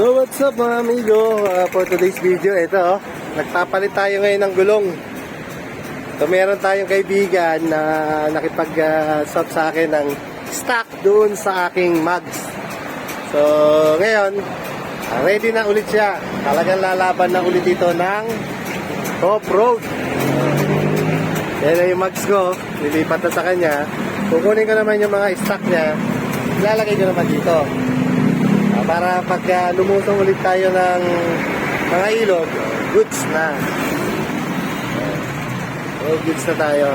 So what's up mga amigo? Uh, for today's video, ito oh, nagpapalit tayo ngayon ng gulong. So meron tayong kaibigan na nakipag-swap sa akin ng stock doon sa aking mugs. So ngayon, ah, ready na ulit siya. Talagang lalaban na ulit dito ng off-road. Yan na yung mugs ko, lilipat na sa kanya. Kukunin ko naman yung mga stock niya, ilalagay ko naman dito. Para pag lumusong ulit tayo ng mga ilog, goods na. Oh, goods na tayo.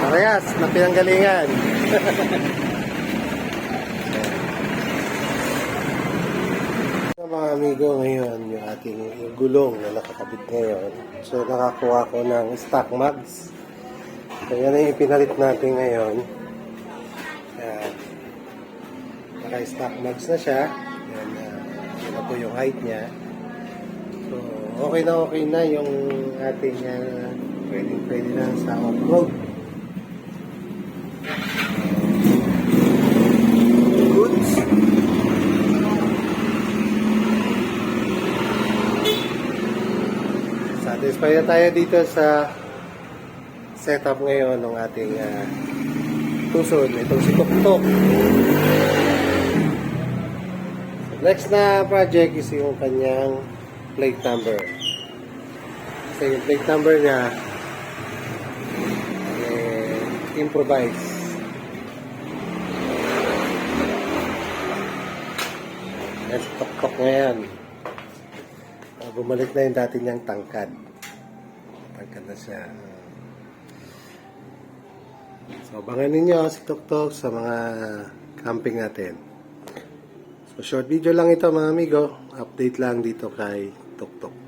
Parehas, na pinanggalingan. Mga amigo, ngayon yung ating gulong na nakakabit ngayon. So, nakakuha ko ng stock mugs. So, yan ang ipinalit natin ngayon. Naka-stock mugs na siya. Yan, uh, yan na po yung height niya. So, okay na okay na yung ating uh, pwedeng pwede na sa off-road. Goods. Satisfy na tayo dito sa setup ngayon ng ating uh, tuson. Itong si Tuktok. Next na project is yung kanyang plate number. Kasi yung plate number niya eh, improvise. Yan si Tuktok ngayon. Ah, bumalik na yung dati niyang tangkad. Tangkad na siya. So, abangan ninyo si Tuktok sa mga camping natin. Short video lang ito mga amigo. Update lang dito kay Tuktok.